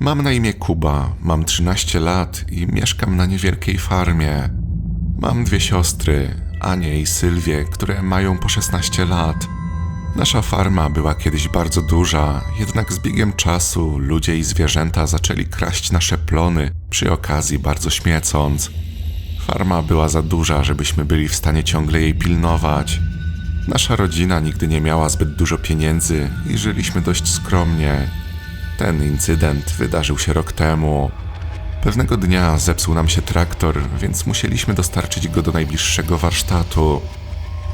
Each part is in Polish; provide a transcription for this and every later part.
Mam na imię Kuba, mam 13 lat i mieszkam na niewielkiej farmie. Mam dwie siostry, Anię i Sylwię, które mają po 16 lat. Nasza farma była kiedyś bardzo duża, jednak z biegiem czasu ludzie i zwierzęta zaczęli kraść nasze plony, przy okazji bardzo śmiecąc. Farma była za duża, żebyśmy byli w stanie ciągle jej pilnować. Nasza rodzina nigdy nie miała zbyt dużo pieniędzy i żyliśmy dość skromnie. Ten incydent wydarzył się rok temu. Pewnego dnia zepsuł nam się traktor, więc musieliśmy dostarczyć go do najbliższego warsztatu.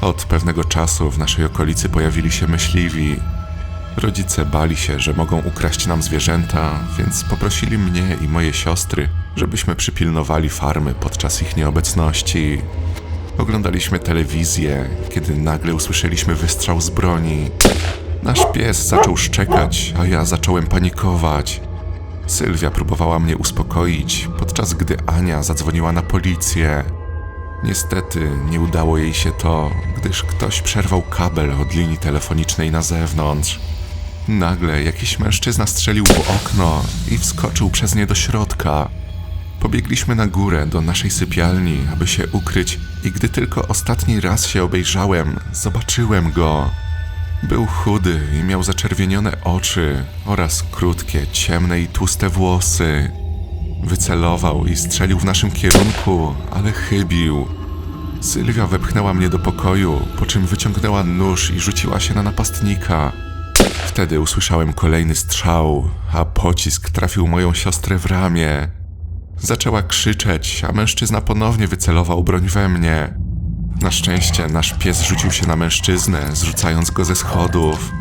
Od pewnego czasu w naszej okolicy pojawili się myśliwi. Rodzice bali się, że mogą ukraść nam zwierzęta, więc poprosili mnie i moje siostry, żebyśmy przypilnowali farmy podczas ich nieobecności. Oglądaliśmy telewizję, kiedy nagle usłyszeliśmy wystrzał z broni. Nasz pies zaczął szczekać, a ja zacząłem panikować. Sylwia próbowała mnie uspokoić, podczas gdy Ania zadzwoniła na policję. Niestety nie udało jej się to, gdyż ktoś przerwał kabel od linii telefonicznej na zewnątrz. Nagle jakiś mężczyzna strzelił w okno i wskoczył przez nie do środka. Pobiegliśmy na górę do naszej sypialni, aby się ukryć, i gdy tylko ostatni raz się obejrzałem, zobaczyłem go. Był chudy i miał zaczerwienione oczy oraz krótkie, ciemne i tłuste włosy. Wycelował i strzelił w naszym kierunku, ale chybił. Sylwia wepchnęła mnie do pokoju, po czym wyciągnęła nóż i rzuciła się na napastnika. Wtedy usłyszałem kolejny strzał, a pocisk trafił moją siostrę w ramię. Zaczęła krzyczeć, a mężczyzna ponownie wycelował broń we mnie. Na szczęście nasz pies rzucił się na mężczyznę, zrzucając go ze schodów.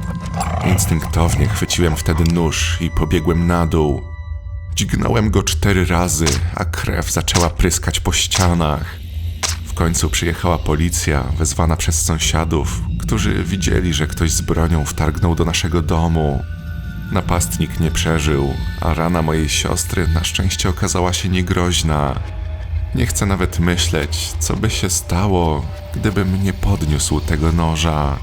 Instynktownie chwyciłem wtedy nóż i pobiegłem na dół. Dźgnąłem go cztery razy, a krew zaczęła pryskać po ścianach. W końcu przyjechała policja, wezwana przez sąsiadów, którzy widzieli, że ktoś z bronią wtargnął do naszego domu. Napastnik nie przeżył, a rana mojej siostry na szczęście okazała się niegroźna. Nie chcę nawet myśleć, co by się stało, gdybym nie podniósł tego noża.